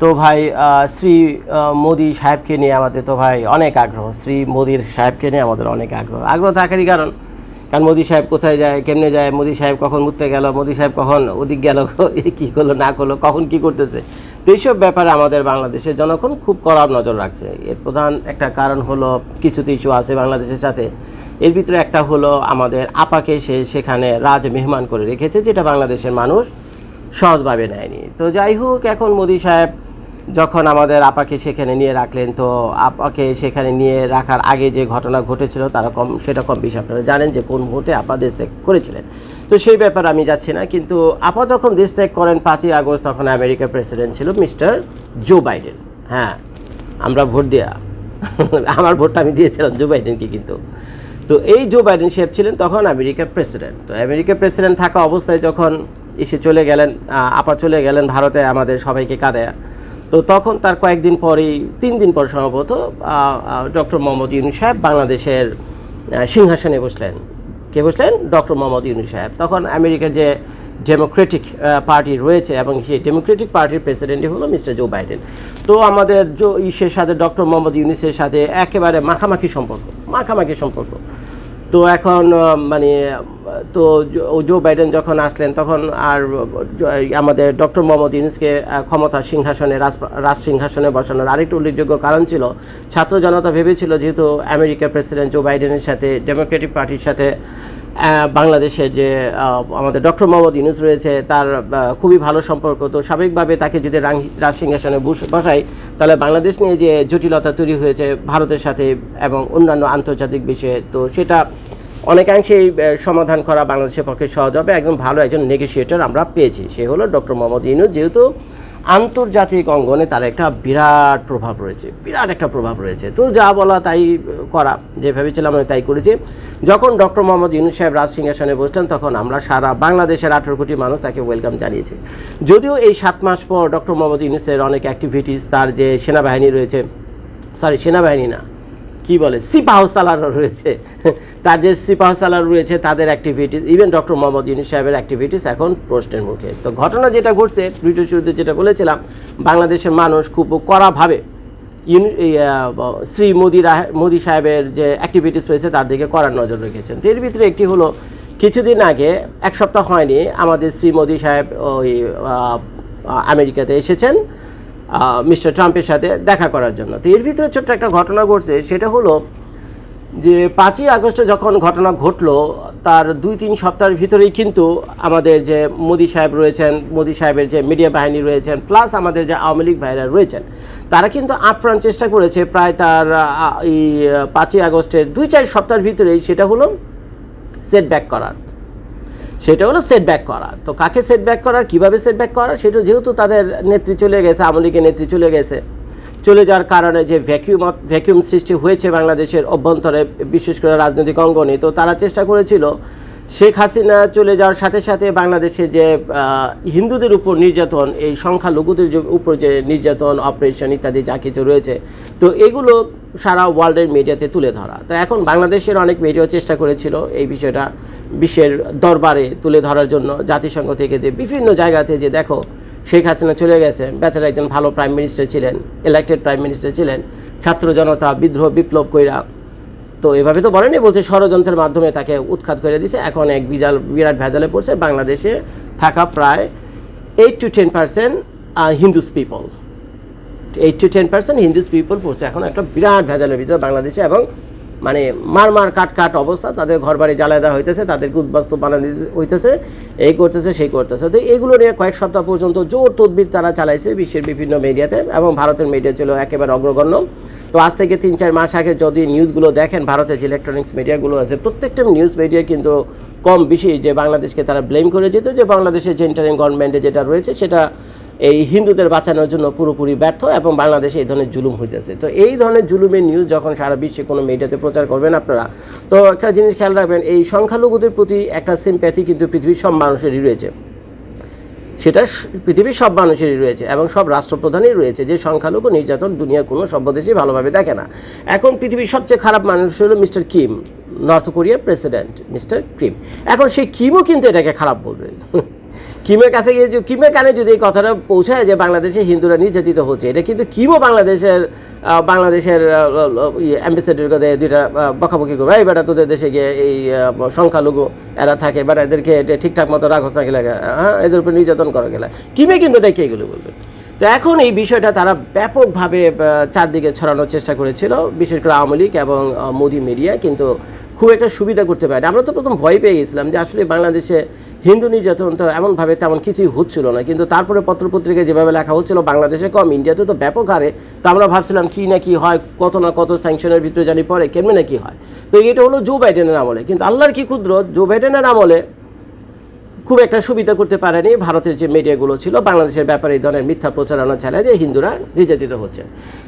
তো ভাই শ্রী মোদি সাহেবকে নিয়ে আমাদের তো ভাই অনেক আগ্রহ। শ্রী মোদির সাহেবকে নিয়ে আমাদের অনেক আগ্রহ। আগ্রহ থাকারই কারণ। কারণ মোদি সাহেব কোথায় যায়, কেমনে যায়, মোদি সাহেব কখন উঠতে গেল, মোদি সাহেব কখন ওদিক গেল, কী করল, না করল, কখন কি করতেছে। তো এইসব ব্যাপারে আমাদের বাংলাদেশের জনগণ খুব কড়া নজর রাখছে। এর প্রধান একটা কারণ হলো কিছু তো ইস্যু আছে বাংলাদেশের সাথে। এর ভিতরে একটা হলো আমাদের আপাকে সে সেখানে রাজ মেহমান করে রেখেছে, যেটা বাংলাদেশের মানুষ সহজভাবে নেয়নি। তো যাই হোক, এখন মোদি সাহেব যখন আমাদের আপাকে সেখানে নিয়ে রাখলেন, তো আপাকে সেখানে নিয়ে রাখার আগে যে ঘটনা ঘটেছিল, তারা কম সেটা কম বেশি আপনারা জানেন যে কোন মুহূর্তে আপা দেশ ত্যাগ করেছিলেন। তো সেই ব্যাপারে আমি যাচ্ছি না, কিন্তু আপা যখন দেশ ত্যাগ করেন পাঁচই আগস্ট, তখন আমেরিকার প্রেসিডেন্ট ছিল মিস্টার জো বাইডেন। হ্যাঁ আমরা ভোট দেওয়া আমার ভোটটা আমি দিয়েছিলাম জো বাইডেনকে কিন্তু। তো এই জো বাইডেন সাহেব ছিলেন তখন আমেরিকার প্রেসিডেন্ট। তো আমেরিকার প্রেসিডেন্ট থাকা অবস্থায় যখন এসে চলে গেলেন আপা চলে গেলেন ভারতে, আমাদের সবাইকে কাঁদায়া। তো তখন তার কয়েকদিন পরেই, তিন দিন পর সম্ভবত ডক্টর মোহাম্মদ ইউনুস সাহেব বাংলাদেশের সিংহাসনে বসলেন। কে বসলেন? ডক্টর মোহাম্মদ ইউনুস সাহেব। তখন আমেরিকার যে ডেমোক্রেটিক পার্টি রয়েছে এবং সেই ডেমোক্রেটিক পার্টির প্রেসিডেন্টই হলো মিস্টার জো বাইডেন। তো আমাদের জো, ইসের সাথে, ডক্টর মোহাম্মদ ইউনুসের সাথে একেবারে মাখামাখি সম্পর্ক মাখামাখি সম্পর্ক। তো এখন মানে তো জো- বাইডেন যখন আসলেন তখন আর আমাদের ডক্টর মোহাম্মদ ইউনুসকে ক্ষমতা সিংহাসনে রাজ সিংহাসনে বসানোর আরেকটি উল্লেখযোগ্য কারণ ছিল ছাত্র জনতা ভেবেছিল যেহেতু আমেরিকার প্রেসিডেন্ট জো বাইডেনের সাথে ডেমোক্রেটিক পার্টির সাথে আহ, বাংলাদেশের যে আমাদের ডক্টর মোহাম্মদ ইউনুস রয়েছে তার খুবই ভালো সম্পর্ক তো স্বাভাবিকভাবে তাকে যদি রাজ সিংহাসনে বস- বসাই তাহলে বাংলাদেশ নিয়ে যে জটিলতা তৈরি হয়েছে ভারতের সাথে এবং অন্যান্য আন্তর্জাতিক বিষয়ে তো সেটা অনেকাংশেই আহ, সমাধান করা বাংলাদেশের পক্ষে সহজ হবে। একদম ভালো একজন নেগোসিয়েটর আমরা পেয়েছি। সে হলো ডক্টর মোহাম্মদ ইউনুস। যেহেতু আন্তর্জাতিক অঙ্গনে তার একটা বিরাট প্রভাব রয়েছে বিরাট একটা প্রভাব রয়েছে। তো যা বলা তাই করা যে ভেবেছিলাম আমি তাই করেছি। যখন ডক্টর মোহাম্মদ ইউনুস সাহেব রাজ সিংহাসনে বসলেন তখন আমরা সারা বাংলাদেশের আঠেরো কোটি মানুষ তাকে ওয়েলকাম জানিয়েছি। যদিও এই সাত মাস পর ডক্টর মোহাম্মদ ইউনুসের অনেক অ্যাক্টিভিটিস তার যে সেনাবাহিনী রয়েছে সরি সেনাবাহিনী না কি বলে? সিপাহ সালার রয়েছে। তার যে সিপাহ সালার রয়েছে, তাদের activities even doctor Mohammad Yunus সাহেবের অ্যাক্টিভিটিস এখন প্রশ্নের মুখে। তো ঘটনা যেটা ঘটছে টুইটার শুরুতে যেটা বলেছিলাম, বাংলাদেশের মানুষ খুব কড়াভাবে ইউনি শ্রী মোদি মোদি সাহেবের যে অ্যাক্টিভিটিস রয়েছে, তার দিকে কড়ার নজর রেখেছেন। এর ভিতরে একটি হলো, কিছুদিন আগে, এক সপ্তাহ হয়নি, আমাদের শ্রী মোদি সাহেব ওই আমেরিকাতে এসেছেন। মিস্টার ট্রাম্পের সাথে দেখা করার জন্য। তো এর ভিতরে ছোট্ট একটা ঘটনা ঘটছে, সেটা হলো যে পাঁচই আগস্টে যখন ঘটনা ঘটলো, তার দুই তিন সপ্তাহের ভিতরেই কিন্তু আমাদের যে মোদি সাহেব রয়েছেন, মোদি সাহেবের যে মিডিয়া বাহিনী রয়েছেন প্লাস আমাদের যে আওয়ামী লীগ ভাইরা রয়েছেন, তারা কিন্তু আপ্রাণ চেষ্টা করেছে প্রায় তার এই পাঁচই আগস্টের দুই চার সপ্তাহের ভিতরেই সেটা হলো সেট ব্যাক করার। সেটা হলো সেটব্যাক করা। তো কাকে সেটব্যাক করার সেট সেটব্যাক করা সেটা যেহেতু তাদের নেত্রী চলে গেছে লীগের নেত্রী চলে গেছে। চলে যাওয়ার কারণে যে ভ্যাকিউম ভ্যাকিউম সৃষ্টি হয়েছে বাংলাদেশের অভ্যন্তরে, বিশেষ করে রাজনৈতিক অঙ্গনে, তো তারা চেষ্টা করেছিল শেখ হাসিনা চলে যাওয়ার সাথে সাথে বাংলাদেশে যে হিন্দুদের উপর নির্যাতন, এই সংখ্যালঘুদের উপর যে নির্যাতন অপারেশন ইত্যাদি যা কিছু রয়েছে, তো এগুলো সারা ওয়ার্ল্ডের মিডিয়াতে তুলে ধরা। তো এখন বাংলাদেশের অনেক মিডিয়াও চেষ্টা করেছিল এই বিষয়টা বিশ্বের দরবারে তুলে ধরার জন্য। জাতিসংঘ থেকে যে বিভিন্ন জায়গাতে যে দেখো, শেখ হাসিনা চলে গেছে, বেচারা একজন ভালো প্রাইম মিনিস্টার ছিলেন ইলেক্টেড প্রাইম মিনিস্টার ছিলেন, ছাত্র জনতা, বিদ্রোহ, বিপ্লব কইরা তো এভাবে তো বলেনি বলছে ষড়যন্ত্রের মাধ্যমে তাকে উৎখাত করে দিছে। এখন এক বিজাল, বিরাট ভেজালে পড়ছে, বাংলাদেশে থাকা প্রায় eight to ten percent Hindus people eight to ten percent Hindus people পড়ছে। এখন একটা বিরাট ভেজালের ভিতরে বাংলাদেশে এবং মানে মার মার কাট কাট অবস্থা, তাদের ঘর বাড়ি জ্বালায় দেওয়া হইতেছে, তাদেরকে উদ্বাস্ত বানানো হইতেছে, এই করতেছে, সেই করতেছে। তো এগুলো নিয়ে কয়েক সপ্তাহ পর্যন্ত জোর তদবির তারা চালাইছে বিশ্বের বিভিন্ন মিডিয়াতে এবং ভারতের মিডিয়া ছিল একেবারে অগ্রগণ্য। তো আজ থেকে তিন, চার মাস আগে যদি নিউজগুলো দেখেন, ভারতের যে ইলেকট্রনিক্স মিডিয়াগুলো আছে, প্রত্যেকটা নিউজ মিডিয়া কিন্তু কম বেশি যে বাংলাদেশকে তারা ব্লেম করে যেত যে বাংলাদেশের যে গভর্নমেন্টে যেটা রয়েছে, সেটা এই হিন্দুদের বাঁচানোর জন্য পুরোপুরি ব্যর্থ এবং বাংলাদেশে এই ধরনের জুলুম হইতেছে। তো এই ধরনের জুলুমের নিউজ যখন সারা বিশ্বে কোনো মিডিয়াতে প্রচার করবেন আপনারা, তো একটা জিনিস খেয়াল রাখবেন, এই সংখ্যালঘুদের প্রতি একটা সিম্প্যাথি কিন্তু পৃথিবীর সব মানুষেরই রয়েছে। সেটা পৃথিবীর সব মানুষেরই রয়েছে এবং সব রাষ্ট্রপ্রধানই রয়েছে, যে সংখ্যালঘু নির্যাতন দুনিয়ার কোনো সভ্য দেশই ভালোভাবে দেখে না। এখন পৃথিবীর সবচেয়ে খারাপ মানুষ হলো মিস্টার কিম, নর্থ কোরিয়ার প্রেসিডেন্ট মিস্টার কিম। এখন সেই কিমও কিন্তু এটাকে খারাপ বলবে। কিমের কাছে গিয়ে কিমের কানে যদি এই কথাটা পৌঁছায় যে বাংলাদেশে হিন্দুরা নির্যাতিত হচ্ছে, এটা কিন্তু কিমও বাংলাদেশের বাংলাদেশের অ্যাম্বাসেডারের কাছে দুইটা বকাবকি করবে। এই বেটা তোদের দেশে গিয়ে এই সংখ্যালঘু এরা থাকে বেটা এদেরকে এটা ঠিকঠাক মতো রাখো না গেলে হ্যাঁ এদের উপর নির্যাতন করা গেলে। কিমে কিন্তু ডেকে এগুলো বলবে। তো এখন এই বিষয়টা তারা ব্যাপকভাবে চারদিকে ছড়ানোর চেষ্টা করেছিল, বিশেষ করে আওয়ামী লীগ এবং মোদি মিডিয়া, কিন্তু খুব একটা সুবিধা করতে পারে আমরা তো প্রথম ভয় পেয়ে গেছিলাম যে আসলে বাংলাদেশে হিন্দু নির্যাতন তো এমনভাবে তেমন কিছুই হচ্ছিল না, কিন্তু তারপরে পত্রপত্রিকায় যেভাবে লেখা হচ্ছিল, বাংলাদেশে কম, ইন্ডিয়াতে তো ব্যাপক হারে, তো আমরা ভাবছিলাম কী না কি হয়, কত না কত স্যাংশনের ভিতরে জানি পরে কেমনে না কি হয়। তো এটা হলো জো বাইডেনের আমলে। কিন্তু আল্লাহর কি ক্ষুদ্র জো বাইডেনের আমলে খুব একটা সুবিধা করতে পারেনি। ভারতের যে মিডিয়াগুলো ছিল, বাংলাদেশের ব্যাপারে এই ধরনের মিথ্যা প্রচারণা চালায় যে হিন্দুরা নির্যাতিত হচ্ছে।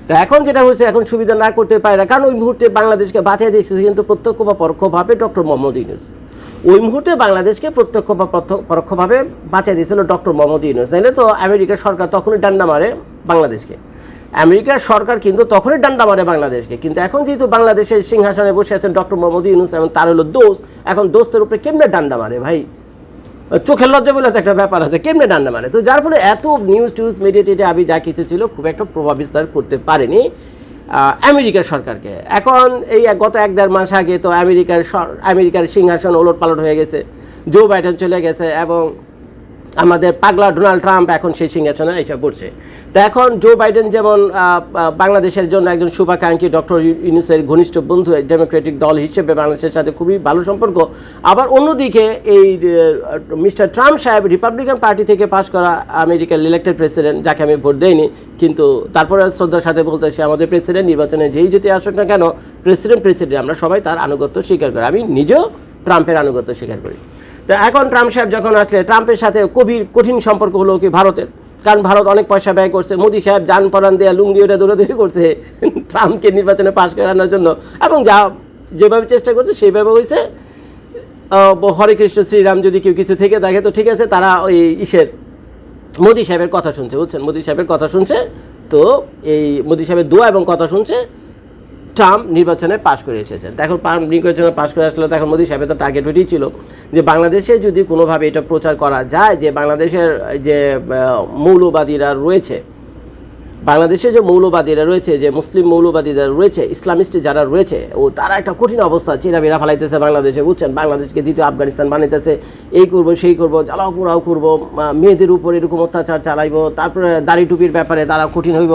তো এখন যেটা হচ্ছে এখন সুবিধা না করতে পারে না। কারণ ওই মুহূর্তে বাংলাদেশকে বাঁচিয়ে দিয়েছে কিন্তু প্রত্যক্ষ বা পরোক্ষভাবে ডক্টর মোহাম্মদ ইউনুস। ওই মুহূর্তে বাংলাদেশকে প্রত্যক্ষ বা পরোক্ষভাবে বাঁচিয়ে দিয়েছিল ডক্টর মোহাম্মদ ইউনুস। নাহলে তো আমেরিকার সরকার তখনই ডান্ডা মারে বাংলাদেশকে। আমেরিকার সরকার কিন্তু তখনই ডান্ডা মারে বাংলাদেশকে। কিন্তু এখন যেহেতু বাংলাদেশের সিংহাসনে বসে আছেন ডক্টর মোহাম্মদ ইউনুস এবং তার হলো দোস্ত, এখন দোস্তের উপরে কেমনে ডান্ডা মারে ভাই? চোখের লজ্জা বলে একটা ব্যাপার আছে, কেমনে ডান্ডা মারে তো যার ফলে এত নিউজ টিউজ মিডিয়া টিডিয়া আমি যা কিছু ছিল খুব একটা প্রভাব বিস্তার করতে পারেনি আমেরিকার সরকারকে। এখন এই গত এক দেড় মাস আগে তো আমেরিকার আমেরিকার সিংহাসন ওলট পালট হয়ে গেছে জো বাইডেন চলে গেছে এবং আমাদের পাগলা ডোনাল্ড ট্রাম্প এখন সেই সিংহাসনে এসে পড়ছে। তো এখন জো বাইডেন যেমন বাংলাদেশের জন্য একজন শুভাকাঙ্ক্ষী ডক্টর ইউনুসের ঘনিষ্ঠ বন্ধু ডেমোক্রেটিক দল হিসেবে বাংলাদেশের সাথে খুবই ভালো সম্পর্ক। আবার অন্যদিকে এই মিস্টার ট্রাম্প সাহেব রিপাবলিকান পার্টি থেকে পাশ করা আমেরিকার ইলেক্টেড প্রেসিডেন্ট যাকে আমি ভোট দেইনি, কিন্তু তারপরে শ্রদ্ধার সাথে বলতে সে আমাদের প্রেসিডেন্ট নির্বাচনে যেই যদি আসুক না কেন প্রেসিডেন্ট প্রেসিডেন্ট আমরা সবাই তার আনুগত্য স্বীকার করি। আমি নিজেও ট্রাম্পের আনুগত্য স্বীকার করি। তো এখন ট্রাম্প সাহেব যখন আসলে ট্রাম্পের সাথে কবির কঠিন সম্পর্ক হলো কি ভারতের। কারণ ভারত অনেক পয়সা ব্যয় করছে, মোদি সাহেব যান পরান দেয়া লুঙ্গি ওটা দৌড়াদৌড়ি করছে, ট্রাম্পকে নির্বাচনে পাশ করে আনার জন্য। এবং যা যেভাবে চেষ্টা করছে সেইভাবে হয়েছে হরে কৃষ্ণ, শ্রীরাম যদি কেউ কিছু থেকে দেখে, তো ঠিক আছে, তারা ওই ইসের মোদি সাহেবের কথা শুনছে, বুঝছেন? মোদি সাহেবের কথা শুনছে, তো এই মোদি সাহেবের দোয়া এবং কথা শুনছে। ট্রাম্প নির্বাচনে পাশ করে এসেছেন এখন নির্বাচনে পাশ করে আসলে তখন মোদি সাহেবের তো টার্গেট ওইটাই ছিল। যে বাংলাদেশে যদি কোনোভাবে এটা প্রচার করা যায়, যে বাংলাদেশের যে মৌলবাদীরা রয়েছে, বাংলাদেশে যে মৌলবাদীরা রয়েছে, যে মুসলিম মৌলবাদীরা রয়েছে, ইসলামিস্ট যারা রয়েছে, ও তারা একটা কঠিন অবস্থা চিরাবিরা ফেলাইতেছে বাংলাদেশে, বুঝছেন? বাংলাদেশকে দ্বিতীয় আফগানিস্তান বানাইতেছে, এই করব, সেই করব, জ্বালাও পোড়াও করব মেয়েদের উপর এরকম অত্যাচার চালাইবো, তারপরে দাড়ি টুপির ব্যাপারে তারা কঠিন হইব।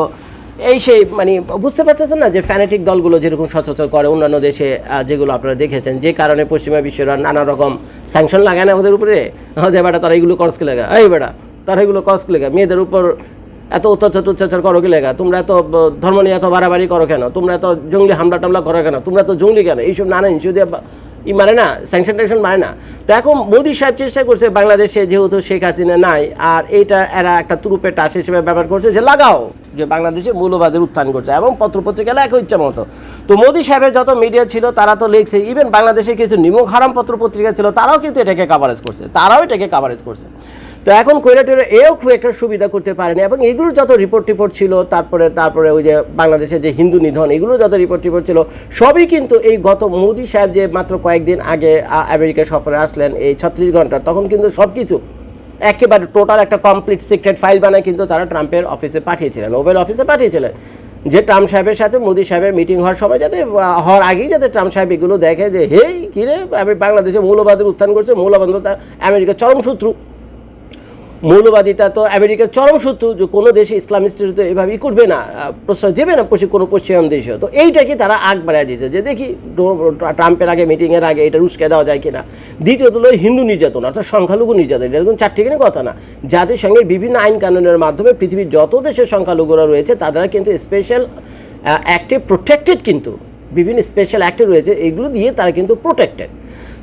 এই সেই মানে বুঝতে পারতেছেন না যে ফ্যানেটিক দলগুলো যেরকম সচরাচর করে অন্যান্য দেশে যেগুলো আপনারা দেখেছেন, যে কারণে পশ্চিমা বিশ্বরা নানা রকম স্যাংশন লাগায় না ওদের উপরে? হ্যাঁ যে বেটা, তারা এগুলো করসকে লাগা? এই বেটা, তারা এগুলো করসকে লাগা? মেয়েদের উপর এত অত্যাচার অত্যাচার করো কি লেগা? তোমরা এত ধর্ম নিয়ে এত বাড়াবাড়ি করো কেন? তোমরা এত জঙ্গলি হামলা টামলা করো কেন? তোমরা তো জঙ্গলি কেন? এইসব নানা ইস্যু দিয়ে ই মানে না স্যাংশন ট্যাংশন মানে না। তো এখন মোদি সাহেব চেষ্টা করছে বাংলাদেশে যেহেতু শেখ হাসিনা নাই, আর এইটা এরা একটা তুরুপের টাস হিসেবে ব্যবহার করছে যে, লাগাও। যে বাংলাদেশে মৌলবাদের উত্থান করছে এবং পত্রপত্রিকা লেখা ইচ্ছা মতো। তো মোদি সাহেবের যত মিডিয়া ছিল, তারা তো লিখছে ইভেন বাংলাদেশের কিছু নিমক হারাম পত্রপত্রিকা ছিল, তারাও কিন্তু এটাকে কাভারেজ করছে, তারাও এটাকে কাভারেজ করছে। তো এখন কৈরাটের এও খুব একটা সুবিধা করতে পারেনি এবং এগুলো যত রিপোর্ট টিপোর্ট ছিল, তারপরে তারপরে ওই যে বাংলাদেশের যে হিন্দু নিধন এগুলো যত রিপোর্ট টিপোর্ট ছিল, সবই কিন্তু এই গত মোদি সাহেব যে মাত্র কয়েকদিন আগে আমেরিকা সফরে আসলেন, এই ছত্রিশ ঘণ্টা, তখন কিন্তু সব কিছু একেবারে টোটাল একটা কমপ্লিট সিক্রেট ফাইল বানায় কিন্তু তারা ট্রাম্পের অফিসে পাঠিয়েছিলেন ওভেল অফিসে পাঠিয়েছিলেন। যে ট্রাম্প সাহেবের সাথে, মোদি সাহেবের মিটিং হওয়ার সময় যাতে হওয়ার আগেই যাতে ট্রাম্প সাহেব এগুলো দেখে যে, হেই কিরে আমি বাংলাদেশে মৌলবাদের উত্থান করছে মৌলবাদ আমেরিকার চরম শত্রু। মৌলবাদিতা তো আমেরিকার চরম শত্রু, যে কোনো দেশে ইসলামিস্টের তো এভাবেই করবে না প্রশ্রয় দেবে না পশ্চিম কোনো পশ্চিম দেশে। তো এইটাকে তারা আগ বাড়ায় দিয়েছে, যে দেখি ট্রাম্পের আগে মিটিংয়ের আগে এটা রুশকে দেওয়া যায় কিনা। দ্বিতীয়ত হলো হিন্দু নির্যাতন, অর্থাৎ সংখ্যালঘু নির্যাতন, এটা কিন্তু চারটিখানি কথা না। জাতিসংঘের বিভিন্ন আইন কানুনের মাধ্যমে পৃথিবীর যত দেশের সংখ্যালঘুরা রয়েছে তারা কিন্তু স্পেশাল অ্যাক্টে প্রোটেক্টেড কিন্তু, বিভিন্ন স্পেশাল অ্যাক্টে রয়েছে, এগুলো দিয়ে তারা কিন্তু প্রোটেক্টেড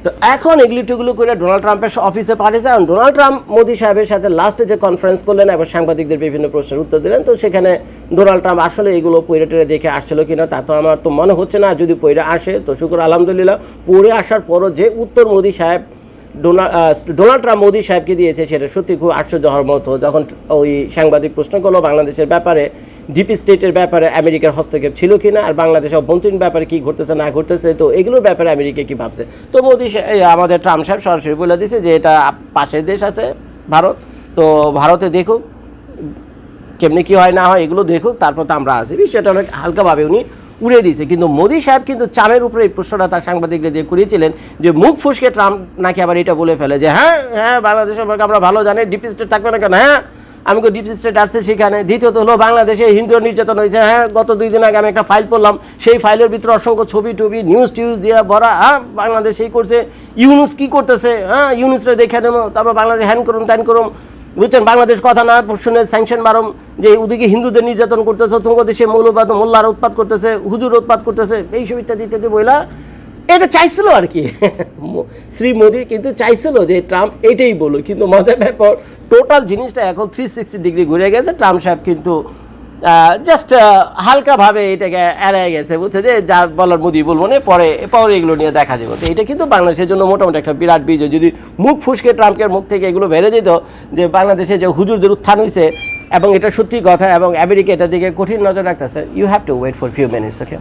তো এখন এগুলি টুগুলো করে ডোনাল্ড ট্রাম্পের অফিসে পাঠিয়েছে এবং ডোনাল্ড ট্রাম্প মোদী সাহেবের সাথে লাস্টে যে কনফারেন্স করলেন এবং সাংবাদিকদের বিভিন্ন প্রশ্নের উত্তর দিলেন, তো সেখানে ডোনাল্ড ট্রাম্প আসলে এগুলো পৈরে টেরে দেখে আসছিল কিনা তা তো আমার তো মনে হচ্ছে না। যদি পৈরা আসে, তো শুক্র আলহামদুলিল্লাহ। পড়ে আসার পরও যে উত্তর মোদী সাহেব ডোনাল্ড ট্রাম্প মোদি সাহেবকে দিয়েছে সেটা সত্যি খুব আশ্চর্য হওয়ার মতো। যখন ওই সাংবাদিক প্রশ্ন করল বাংলাদেশের ব্যাপারে, ডিপি স্টেটের ব্যাপারে আমেরিকার হস্তক্ষেপ ছিল কি না আর বাংলাদেশ অভ্যন্তরীণ ব্যাপারে কি ঘটতেছে, না ঘটতেছে, তো এগুলোর ব্যাপারে আমেরিকা কি ভাবছে? তো মোদি আমাদের ট্রাম্প সাহেব সরাসরি বলে দিয়েছে যে এটা পাশের দেশ আছে, ভারত। তো ভারতে দেখুক, কেমনি কি হয়, না হয়, এগুলো দেখুক, তারপর তো আমরা আসি বিষয়টা অনেক হালকাভাবে উনি উড়ে দিয়েছে। কিন্তু মোদী সাহেব কিন্তু চামের উপরে এই প্রশ্নটা তার সাংবাদিকদের দিয়ে করিয়েছিলেন যে মুখ ফুসকে ট্রাম্প নাকি আবার এটা বলে ফেলে যে হ্যাঁ হ্যাঁ বাংলাদেশ সম্পর্কে আমরা ভালো জানি, ডিপ স্টেট থাকবে না কেন? হ্যাঁ আমি তো ডিপ স্টেট আসছে সেখানে। দ্বিতীয়ত হলো, বাংলাদেশে হিন্দু নির্যাতন হয়েছে। হ্যাঁ গত দুই দিন আগে আমি একটা ফাইল পড়লাম। সেই ফাইলের ভিতরে অসংখ্য ছবি টবি নিউজ টিউজ দিয়ে ভরা হ্যাঁ বাংলাদেশ এই করছে, ইউনুস কি করতেছে? হ্যাঁ ইউনুসরে দেখে নেব, তারপর বাংলাদেশ হ্যান করুন, ত্যান করুন। বুঝছেন? বাংলাদেশ কথা না শুনে স্যাংশন মারম, যে ওদিকে হিন্দুদের নির্যাতন করতেছে তোমার দেশে মৌলবাদ, মোল্লার উৎপাদ করতেছে, হুজুর উৎপাদ করতেছে, এইসব ইত্যাদি ইত্যাদি বইলা এটা চাইছিল আর কি। শ্রী মোদী কিন্তু চাইছিল যে ট্রাম্প এটাই বলো কিন্তু মজার ব্যাপার টোটাল জিনিসটা এখন থ্রি সিক্সটি ডিগ্রি ঘুরে গেছে, ট্রাম্প সাহেব কিন্তু জাস্ট হালকাভাবে এটাকে এড়ায় গেছে, বুঝছে? যে যা বলার মুদি বলব না, পরে পরে এগুলো নিয়ে দেখা যাবে। তো এটা কিন্তু বাংলাদেশের জন্য মোটামুটি একটা বিরাট বিজয়। যদি মুখ ফুসকে ট্রাম্পের মুখ থেকে এগুলো বেড়ে যেত, যে বাংলাদেশে যে হুজুরদের উত্থান হয়েছে এবং এটা সত্যি কথা, এবং আমেরিকা এটার দিকে কঠিন নজর রাখতেছে you have to wait for few minutes okay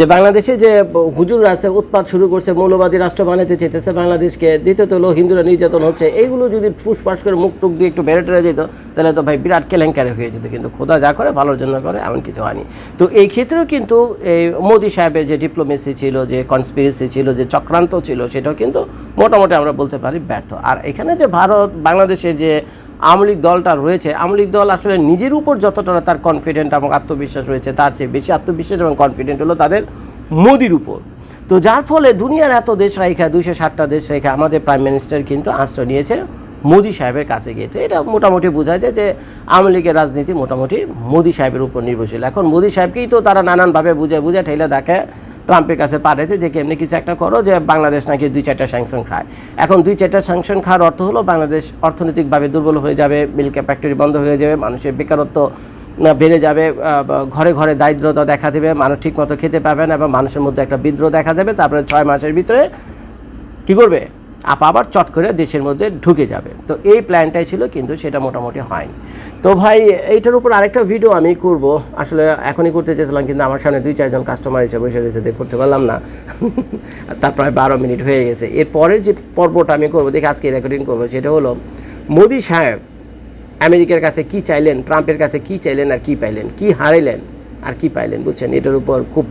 যে বাংলাদেশে যে হুজুর আছে, উৎপাত শুরু করছে, মৌলবাদী রাষ্ট্র বানাতে চেতেছে বাংলাদেশকে, দ্বিতীয়ত হলো হিন্দুরা নির্যাতন হচ্ছে, এইগুলো যদি ফুসফাস করে মুখ টুক দিয়ে একটু বেড়ে টেড়ে যেত, তাহলে তো ভাই বিরাট কেলেঙ্কারি হয়ে যেত, কিন্তু খোদা যা করে, ভালোর জন্য করে, এমন কিছু হয়নি। তো এই ক্ষেত্রেও কিন্তু এই মোদি সাহেবের যে ডিপ্লোমেসি ছিল, যে কনস্পিরেসি ছিল, যে চক্রান্ত ছিল, সেটাও কিন্তু মোটামুটি আমরা বলতে পারি ব্যর্থ। আর এখানে যে ভারত, বাংলাদেশের যে আওয়ামী লীগ দলটা রয়েছে, আওয়ামী লীগ দল আসলে নিজের উপর যতটা তার কনফিডেন্ট এবং আত্মবিশ্বাস রয়েছে, তার চেয়ে বেশি আত্মবিশ্বাস এবং কনফিডেন্ট হলো তাদের মোদির উপর। তো যার ফলে দুনিয়ার এত দেশ রেখা দুইশো ষাটটা দেশ রেখা আমাদের প্রাইম মিনিস্টার কিন্তু আশ্রয় নিয়েছে মোদি সাহেবের কাছে গিয়ে। তো এটা মোটামুটি বোঝা যায় যে আওয়ামী লীগের রাজনীতি মোটামুটি মোদি সাহেবের উপর নির্ভরশীল। এখন মোদি সাহেবকেই তো তারা নানানভাবে বুঝে বুঝে ঠেলে দেখে ট্রাম্পের কাছে পাঠাইছে যে কেমনি কিছু একটা করো যে বাংলাদেশ নাকি দুই চারটা স্যাংশন খায়। এখন দুই চারটা স্যাংশন খাওয়ার অর্থ হলো বাংলাদেশ অর্থনৈতিকভাবে দুর্বল হয়ে যাবে মিল্ক ফ্যাক্টরি বন্ধ হয়ে যাবে, মানুষের বেকারত্ব বেড়ে যাবে ঘরে ঘরে দারিদ্রতা দেখা দেবে, মানুষ ঠিকমতো খেতে পাবে না এবং মানুষের মধ্যে একটা বিদ্রোহ দেখা দেবে, তারপরে ছয় মাসের ভিতরে কী করবে? আপা আবার চট করে দেশের মধ্যে ঢুকে যাবে। তো এই প্ল্যানটাই ছিল, কিন্তু সেটা মোটামুটি হয়নি। তো ভাই, এইটার উপর আরেকটা ভিডিও আমি করব। আসলে এখনই করতে চেয়েছিলাম, কিন্তু আমার সামনে দুই, চারজন কাস্টমার এসে বসে রয়েছে দেখে করতে পারলাম না। তার প্রায় বারো মিনিট হয়ে গেছে। এরপরের যে পর্বটা আমি করব, দেখে আজকে রেকর্ডিং করব, সেটা হলো মোদি সাহেব আমেরিকার কাছে কি চাইলেন, ট্রাম্পের কাছে কি চাইলেন আর কি পাইলেন, কি হারাইলেন আর কি পাইলেন, বুঝছেন? এটার উপর খুব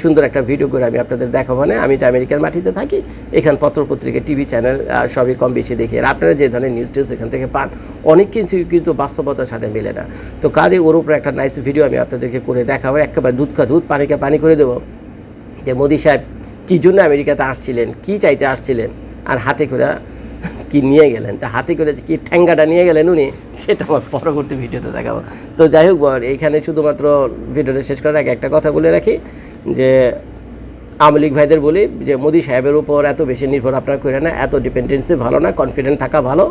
সুন্দর একটা ভিডিও করে আমি আপনাদের দেখাবো না। আমি তো আমেরিকার মাটিতে থাকি, এখান পত্রপত্রিকা টিভি চ্যানেল সবই কম বেশি দেখি। আর আপনারা যে ধরনের নিউজ টিউজ এখান থেকে পান, অনেক কিছু কিন্তু বাস্তবতার সাথে মেলে না। তো কাজে ওর উপর একটা নাইস ভিডিও আমি আপনাদেরকে করে দেখাবো। একেবারে দুধ কা দুধ পানিকে পানি করে দেবো। যে মোদি সাহেব, কী জন্য আমেরিকাতে আসছিলেন, কি চাইতে আসছিলেন, আর হাতে করে কি নিয়ে গেলেন? তা হাতে করে কি ঠ্যাঙ্গাটা নিয়ে গেলেন উনি? সেটা আমার পরবর্তী ভিডিওতে দেখাবো। তো যাই হোক এইখানে শুধুমাত্র ভিডিওটা শেষ করার আগে একটা কথা বলে রাখি, যে আওয়ামী লীগ ভাইদের বলি, যে মোদি সাহেবের উপর এত বেশি নির্ভর আপনারা করে না এত ডিপেন্ডেন্সি ভালো না কনফিডেন্ট থাকা ভালো।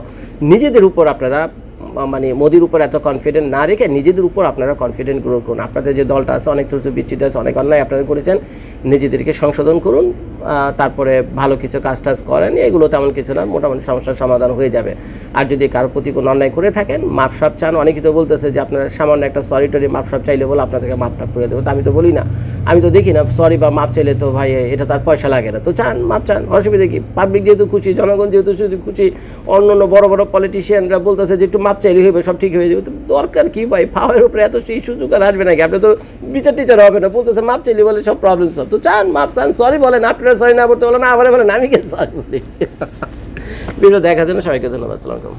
নিজেদের উপর আপনারা মানে মোদির উপর এত কনফিডেন্ট না রেখে নিজেদের উপর আপনারা কনফিডেন্ট গ্রো করুন। আপনাদের যে দলটা আছে, অনেক ত্রুটি বিচ্ছিন্ন আছে, অনেক অন্যায় আপনারা করেছেন, নিজেদেরকে সংশোধন করুন তারপরে ভালো কিছু কাজ টাজ করেন, এগুলো তেমন কিছু না, মোটামুটি সমস্যার সমাধান হয়ে যাবে। আর যদি কারোর প্রতি কোনো অন্যায় করে থাকেন মাপসাপ চান, অনেকেই তো বলতেছে যে আপনারা সামান্য একটা সরি টরি মাপসাপ চাইলে বলে আপনাদেরকে মাপটাপ করে দেবো, তো আমি তো বলি না। আমি তো দেখি না সরি বা মাপ চাইলে তো ভাই, এটা তার পয়সা লাগে না। তো চান মাপ চান, অসুবিধা কি? পাবলিক যেহেতু খুশি, জনগণ যেহেতু খুশি অন্য অন্য বড় বড় পলিটিশিয়ানরা বলতেছে যে একটু মাপ চাইলে হইবে সব ঠিক হয়ে যাবে। দরকার কি ভাই? পাওয়ার উপরে এত সেই সুযোগ আর আসবে নাকি? আপনি তো বিচার টিচার হবে না, বলতেছে মাপ চাইলে বলে সব প্রবলেম সব তো চান, মাপ চান সরি বলেন, আপনারা সরি না বলতে বলেন আবার বলেন, আমি কে সরি বলি? ভিডিও দেখার জন্য সবাইকে ধন্যবাদ সালাম